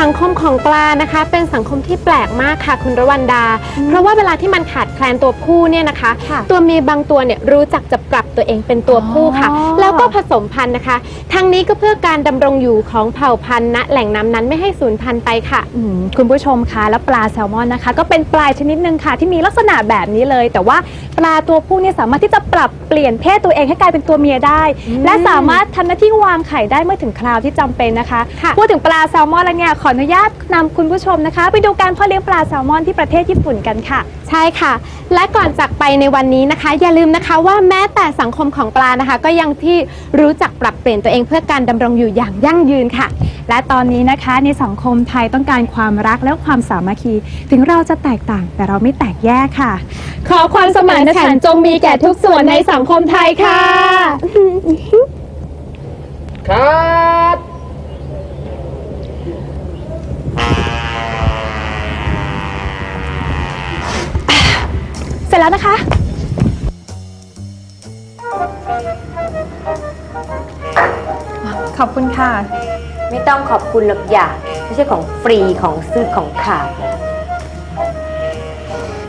สังคมของปลานะคะ เป็นสังคมที่แปลกมากค่ะคุณรวันดา เพราะว่าเวลาที่มันขาดแคลนตัวผู้เนี่ยนะคะ ค่ะตัวเมียบางตัวเนี่ยรู้จักจะปรับตัวเองเป็นตัวผู้ค่ะ อ๋อ แล้วก็ผสมพันธุ์นะคะทั้งนี้ก็เพื่อการดำรงอยู่ของเผ่าพันธุ์ณแหล่งน้ำนั้นไม่ให้สูญพันธุ์ไปค่ะ อืมคุณผู้ชมคะแล้วปลาแซลมอนนะคะ ก็เป็นปลาชนิดหนึ่งค่ะ ที่มีลักษณะแบบนี้เลย แต่ว่าปลาตัวผู้เนี่ยสามารถที่จะปรับเปลี่ยนเพศตัวเองให้กลายเป็นตัวเมียได้ และสามารถทำหน้าที่วางไข่ได้เมื่อถึงคราวที่จำเป็นนะคะ ค่ะ พูดถึงปลาแซลมอนแล้วเนี่ยขออนุญาตนำคุณผู้ชมนะคะ ไปดูการเพาะเลี้ยงปลาแซลมอนที่ประเทศญี่ปุ่นกันค่ะ ใช่ค่ะ และก่อนจากไปในวันนี้นะคะ อย่าลืมนะคะว่าแม้แต่สังคมของปลานะคะ ก็ยังที่รู้จักปรับเปลี่ยนตัวเองเพื่อการดำรงอยู่อย่างยั่งยืนค่ะ และตอนนี้นะคะในสังคมไทยต้องการความรักและความสามัคคี ถึงเราจะแตกต่างแต่เราไม่แตกแยกค่ะ ขอความสมานฉันท์จงมีแก่ทุกส่วนในสังคมไทยค่ะ ครับ เสร็จ แล้วนะคะ ขอบคุณค่ะ ไม่ต้องขอบคุณหรอกอย่าไม่ใช่ของฟรีของซื้อของขาด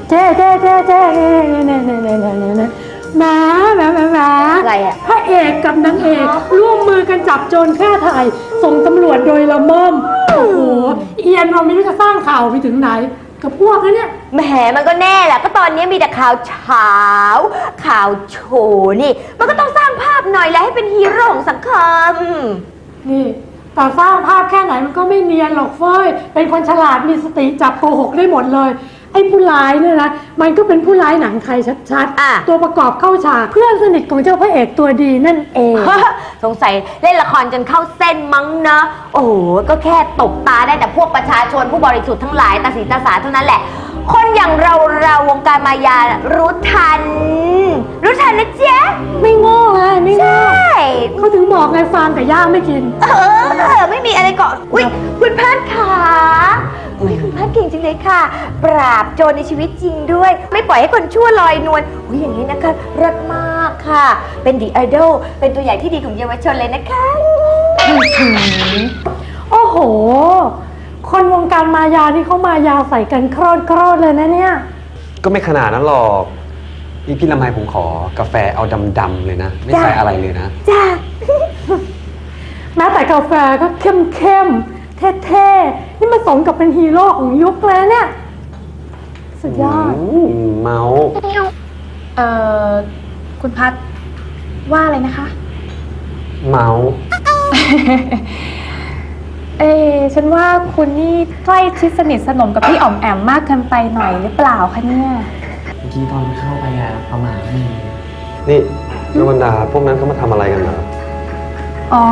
เจ๊เจ๊เจ๊เจ๊เนี่ยเนี่ยเนี่ยเนี่ยเนี่ยเนี่ยเนี่ยแหมาแหมาแหมาแหมาอะไรอะพระเอกกับนางเอก ร่วมมือกันจับโจรฆ่าไถ่ส่งตำรวจโดยละม่อม โอ้โห เอียนเราไม่รู้จะสร้างข่าวไปถึงไหน กับพวกนั้นเนี่ย แหมมันก็แน่แหละก็ตอนนี้มีแต่ข่าวเช้าข่าวโชว์นี่ มันก็ต้องสร้างภาพหน่อยแหละให้เป็นฮีโร่ของสังคม นี่แต่สร้างภาพแค่ไหนมันก็ไม่เนียนหรอกเฟ้ย เป็นคนฉลาดมีสติจับโกหกได้หมดเลย ไอ้ผู้ร้ายเนี่ยนะ มันก็เป็นผู้ร้ายหนังไทยชัดอะ ๆ ตัวประกอบเข้าฉากเพื่อนสนิทของเจ้าพระเอกตัวดีนั่นเอง สงสัยเล่นละครจนเข้าเส้นมั้งเนอะโอ้โหก็แค่ตบตาได้แต่พวกประ ชาชนผู้บริสุทธิ์ทั้งหลายตาสีตาสาเท่านั้นแหละ คนอย่างเราเราวงการมายารู้ทัน รู้ทันนะเจ๊ไม่โง่ไงไม่ใชโง่่ เขาถึงบอกไงฟางกับย่าไม่กิน เออ ไม่มีอะไรเกาะอุ้ยคุณพัดขาอุ้ยคุณพัดเก่งจริงเลยค่ะ ปราบโจรในชีวิตจริงด้วย ไม่ปล่อยให้คนชั่วลอยนวลอุ้ยอย่างนี้นะคะรสมากค่ะ เป็นดีไอดอลเป็นตัวอย่างที่ดีของเยาวชนเลยนะคะ โอ้โห คนวงการมายานี่เขามายาใส่กันโครดโครดเลยนะเนี่ย ก็ไม่ขนาดนั้นหรอกนี่พี่ลำไยผมขอกาแฟเอาดำๆเลยนะ ไม่ใส่จ้ะอะไรเลยนะ จ้า แม้แต่กาแฟก็เข้มเข้มๆเท่ๆ นี่มันสมกับเป็นฮีโร่ของยุคเลยเนี่ย สุดยอดอืมเมาส์เอ่อ คุณพัดว่าอะไรนะคะ เมาส์ เอ๊ะฉันว่าคุณนี่ใกล้ชิดสนิทสนมกับพี่อ๋อมแอมมากเกินไปหน่อยหรือเปล่าคะเนี่ย เมื่อกี้ตอนเข้าไปอะประมาณนี้นี่นวรรดาพวกนั้นเขามาทำอะไรกันเหรออ๋อ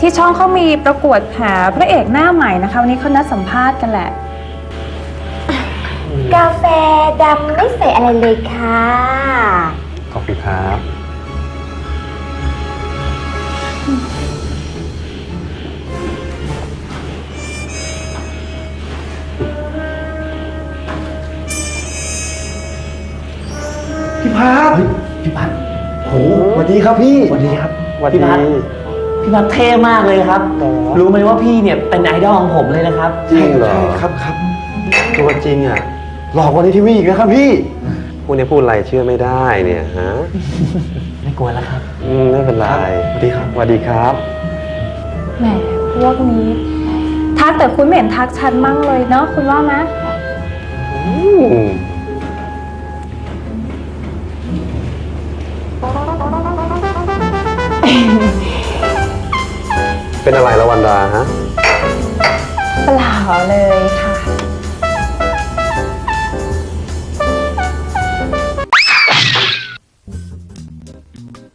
ที่ช่องเขามีประกวดหาพระเอกหน้าใหม่นะคะวันนี้เขานัดสัมภาษณ์กันแหละ กาแฟดำไม่ใส่อะไรเลยค่ะ ขอบคุณครับ พี่พัดพี่พัดโหสวัสดีครับพี่สวัสดีครับสวัสพี่ดีพัดพี่พัดเท่มากเลยครับอ๋อรู้ไหมว่าพี่เนี่ยเป็นไอดอลของผมเลยนะครับจริงเหรอครับครับตัวจริงอะหลอกกวันในทีวีอีกนะครับพี่พวกนี้พูดอะไรเชื่อไม่ได้เนี่ยฮะไม่กลัวแล้วครับอืมไม่เป็นไรสวัสดีครับสวัสดีครับแหมพวกนี้ ทักแต่คุณไม่เห็นทักฉันมั่งเลยเนาะคุณว่าไหม เป็นอะไรละวันดาฮะ เปล่าเลยค่ะ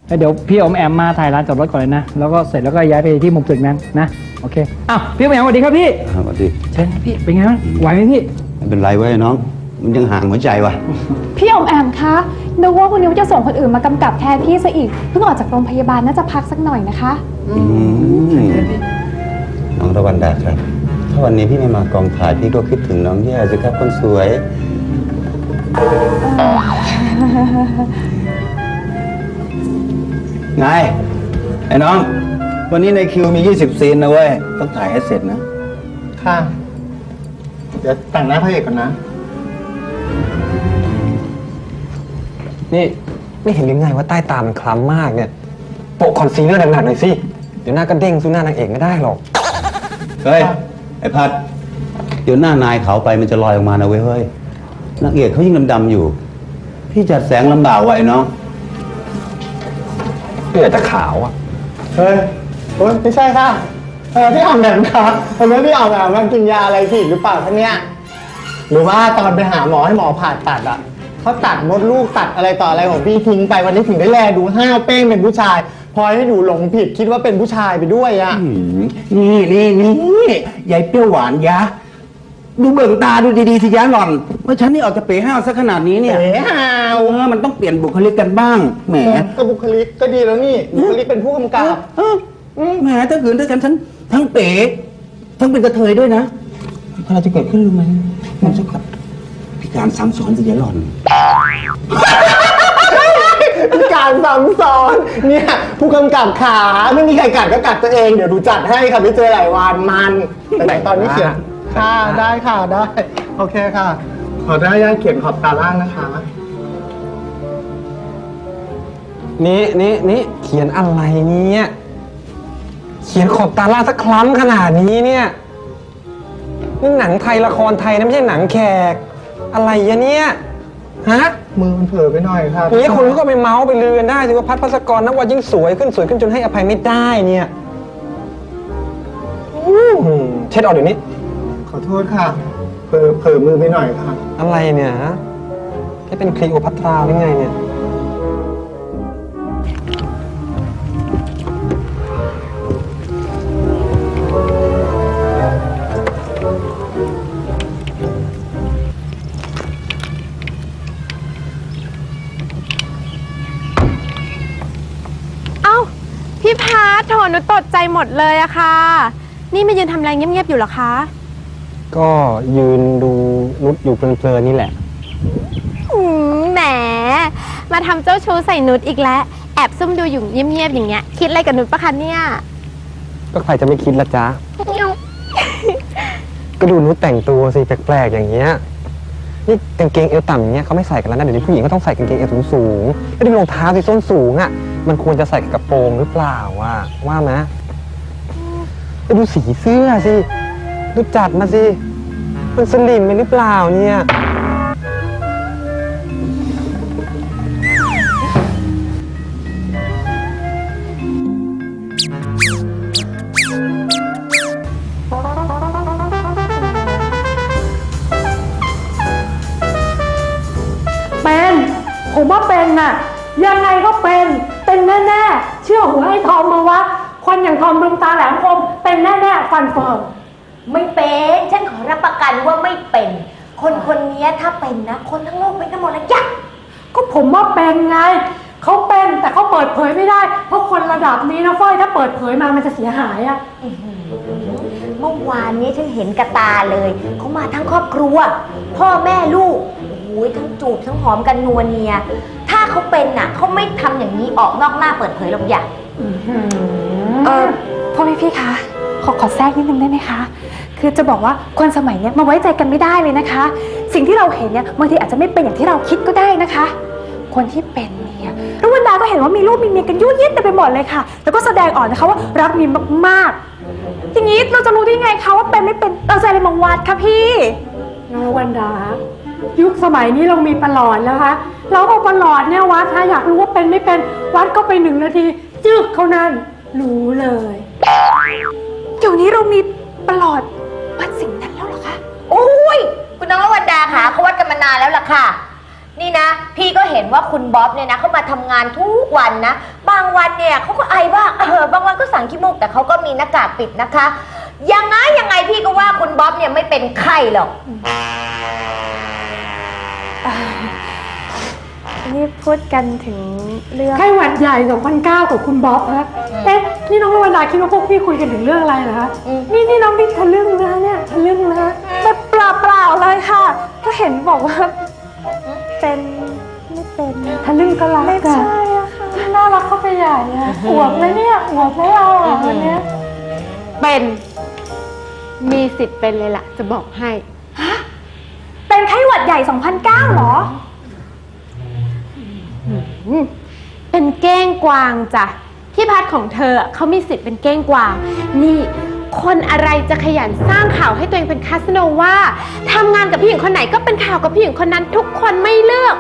แล้วเดี๋ยวพี่อมแอมมาถ่ายร้านจอดรถก่อนเลยนะ แล้วก็เสร็จแล้วก็ย้ายไปที่มุมตึกนั้นนะ โอเค อ้าว พี่อมแอมสวัสดีครับพี่ สวัสดีเชิญครับพี่ เป็นไงบ้าง ไหวไหมพี่ ไม่เป็นไรเว้ยน้อง มันยังห่างหัวใจว่ะพี่อ๋อมแอมคะนึกว่าคุณนิวจะส่งคนอื่นมากำกับแทนพี่ซะอีก เพิ่งออกจากโรงพยาบาลน่าจะพักสักหน่อยนะคะ อืมน้องระวันดาครับ ถ้าวันนี้พี่ไม่มากองถ่ายพี่ก็คิดถึงน้องแย่สิครับคนสวย ไงไอ้น้อง วันนี้ในคิวมี 20 ซีนนะเว้ย ต้องถ่ายให้เสร็จนะ ค่าค่ะเดี๋ยวแต่งหน้าพระเอกก่อนนะ นี่ไม่เห็นหรือไงว่าใต้ตามันคล้ำมากเนี่ยโปะคอนซีลเลอร์หนักๆหน่อยสิ เดี๋ยวหน้าก็เด้งสู้หน้านางเอกไม่ได้หรอก เฮ้ย ไอ้พัด เดี๋ยวหน้านายเขาวไปมันจะลอยออกมานะเว้ยเฮ้ยนางเอกเขายิ่งดำๆอยู่ พี่จัดแสงลำบากไว้น้องเพื่อจะขาวอะ เฮ้ยโอ๊ยไม่ใช่ค่ะเออพี่อ่อมแบบคะทำไมพี่อ่อมแบบมันกินยาอะไรผิดหรือเปล่าคะเนี่ย หรือว่าตอนไปหาหมอให้หมอผ่าตัดอะ เขาตัดมดลูกตัดอะไรต่ออะไรของพี่ทิ้งไปวันนี้ถึงได้แลดูห้าวเป้งเป็นผู้ชายพลอยให้หนูหลงผิดคิดว่าเป็นผู้ชายไปด้วยอะนี่นี่นี่ยายเปรี้ยวหวานยะ ดูเบิ่งตาดูดีๆสิยะหล่อนว่าฉันนี่ออกจะเป๋ห้าวซะขนาดนี้เนี่ยเป๋ห้าวเออมันต้องเปลี่ยนบุคลิกกันบ้างแหมก็บุคลิกก็ดีแล้วนี่บุคลิกเป็นผู้กำกับเออแหมถ้าขืนถ้าฉันทั้งทั้งเป๋ทั้งเป็นกระเทยด้วยนะอะไรจะเกิดขึ้นรู้ไหมมันจะกับพิ การซ้ำซ้อนสิยะหล่อน การซ้ำซ้อนเนี่ยผู้กำกับขาไม่มีใครกัดก็กัดตัวเองเดี๋ยวดูจัดให้ค่ะไม่เจอหลายวันมันแต่ไหนตอนนี้เขียนค่ะได้ค่ะได้ โอเคค่ะ ขอได้ย่าเขียนขอบตาล่างนะคะ นี่นี่นี่เขียนอะไรเนี่ย เขียนขอบตาล่างสักคล้ำขนาดนี้เนี่ยนี่หนังไทยละครไทยนะไม่ใช่หนังแขก อะไรอะเนี่ย ฮะมือมันเผลอไปหน่อยค่ะอย่างนี้คนเขาก็ไปเมาส์ไปลือกันได้สิว่าพัดพัสกรนับวันยิ่งสวยขึ้นสวยขึ้นจนให้อภัยไม่ได้เนี่ยอืมเช็ดออกเดี๋ยวนี้ ขอโทษค่ะ เผลอเผลอมือไปหน่อยค่ะอะไรเนี่ยฮะแค่เป็นคลีโอพัตราหรือไงเนี่ย โถหนูตกใจหมดเลยอะค่ะ นี่มายืนทำอะไรเงียบๆอยู่เหรอคะ ก็ยืนดูนุชอยู่เพลินๆนี่แหละ อืมแหม มาทำเจ้าชู้ใส่นุชอีกแล้ว แอบซุ่มดูอยู่เงียบๆอย่างเงี้ย คิดอะไรกับนุชปะคะเนี่ยก็ใครจะไม่คิดละจ๊ะ ก็ดูนุชแต่งตัวสิแปลกๆอย่างเงี้ย นี่กางเกงเอวต่ำอย่างเงี้ยเขาไม่ใส่กันแล้วนะเดี๋ยวนี้ผู้หญิงก็ต้องใส่กางเกงเอวสูงๆแล้วดูรองเท้าสิส้นสูงอะมันควรจะใส่กับกระโปรงหรือเปล่าว่าว่าไหมไปดูสีเสื้อสิดูจัดมาสิมันสลิมไปหรือเปล่าเนี่ย ไอ้ทอมมาวะคนอย่างทอมดวงตาแหลมคมเป็นแน่ๆฟันเฟิร์มไม่เป็น ฉันขอรับประกันว่าไม่เป็น คนคนนี้ถ้าเป็นนะ คนทั้งโลกเป็นกันหมดแล้วจ้ะก็ผมว่าเป็นไง เขาเป็นแต่เขาเปิดเผยไม่ได้ เพราะคนระดับนี้นะฝ้อยถ้าเปิดเผยมามันจะเสียหายอะเมื่อวานนี้ฉันเห็นกระตาเลย เขามาทั้งครอบครัว พ่อแม่ลูกโอ้โหทั้งจูบทั้งหอมกันนัวเนีย ถ้าเขาเป็นน่ะเขาไม่ทำอย่างนี้ออกนอกหน้าเปิดเผยหรอกอย่าง เออพ่อพี่พี่คะขอขอแทรกนิดนึงได้ไหมคะ คือจะบอกว่าคนสมัยเนี้ยมาไว้ใจกันไม่ได้เลยนะคะ สิ่งที่เราเห็นเนี่ยบางทีอาจจะไม่เป็นอย่างที่เราคิดก็ได้นะคะ คนที่เป็นเนี่ยรุ่วันดาก็เห็นว่ามีลูกมีเมียกันยุ่ยยิ่เต็มไปหมดเลยค่ะ แล้วก็แสดงออกนะคะว่ารักมีมากๆอย่างนี้เราจะรู้ได้ไงคะว่าเป็นไม่เป็นเราใจะอะไรมาวัดค่ะพี่นะวันดายุคสมัยนี้เรามีประหลอดแล้วคะเราเอาประหลอดเนี่ยวัดถ้าอยากรู้ว่าเป็นไม่เป็นวัดก็ไปหนึ่งนาที จึกเขานั่นรู้เลยเดี๋ยวนี้เรามีประหลอดวัดสิ่งนั้นแล้วเหรอคะ โอ้ย คุณน้องวันดาค่ะเขาวัดกันมานานแล้วล่ะค่ะ นี่นะ พี่ก็เห็นว่าคุณบ๊อบเนี่ยนะเขามาทำงานทุกวันนะ บางวันเนี่ยเขาก็ไอบ้างเออบางวันก็สั่งขี้มูกแต่เขาก็มีหน้ากากปิดนะคะ ยังไงยังไงพี่ก็ว่าคุณบ๊อบเนี่ยไม่เป็นไข้หรอก นี่พูดกันถึงเรื่องไข้หวัดใหญ่2009กับคุณบ๊อบฮะเอ๊ะนี่น้องวันดาคิดว่าพวกพี่คุยกันถึงเรื่องอะไรเหรอคะอืมนี่นี่น้องพี่ทะลึ่งนะเนี่ยทะลึ่งนะแต่เปล่าเปล่าๆเลยค่ะ ก็เห็นบอกว่าเป็นไม่เป็นทะลึ่งก็รักไม่อะใช่อะค่ะน่ารักเข้าไปใหญ่อะอวบเลยเนี่ยอวบไม่เอาอะวันเนี้ยเป็นมีสิทธิ์เป็นเลยล่ะ จะบอกให้ เป็นไข้หวัดใหญ่ 2009เหรออืม เป็นเก้งกวางจ้ะพี่พัดของเธอเขามีสิทธิ์เป็นเก้งกวาง นี่ คนอะไรจะขยันสร้างข่าวให้ตัวเองเป็นคาสโนว่าทำงานกับผู้หญิงคนไหนก็เป็นข่าวกับผู้หญิงคนนั้นทุกคนไม่เลือก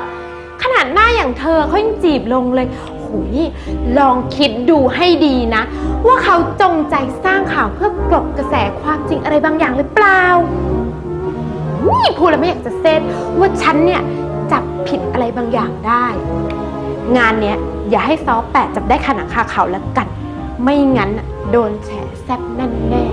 ขนาดหน้าอย่างเธอเขายังจีบลงเลยหุยลองคิดดูให้ดีนะ ว่าเขาจงใจสร้างข่าวเพื่อกลบกระแสความจริงอะไรบางอย่างหรือเปล่าพูดแล้วไม่อยากจะเซตว่าฉันเนี่ยจับผิดอะไรบางอย่างได้ งานเนี้ยอย่าให้ซอแปะจับได้ขนาดคาเขาแล้วกัน ไม่งั้นโดนแฉแซบแน่แน่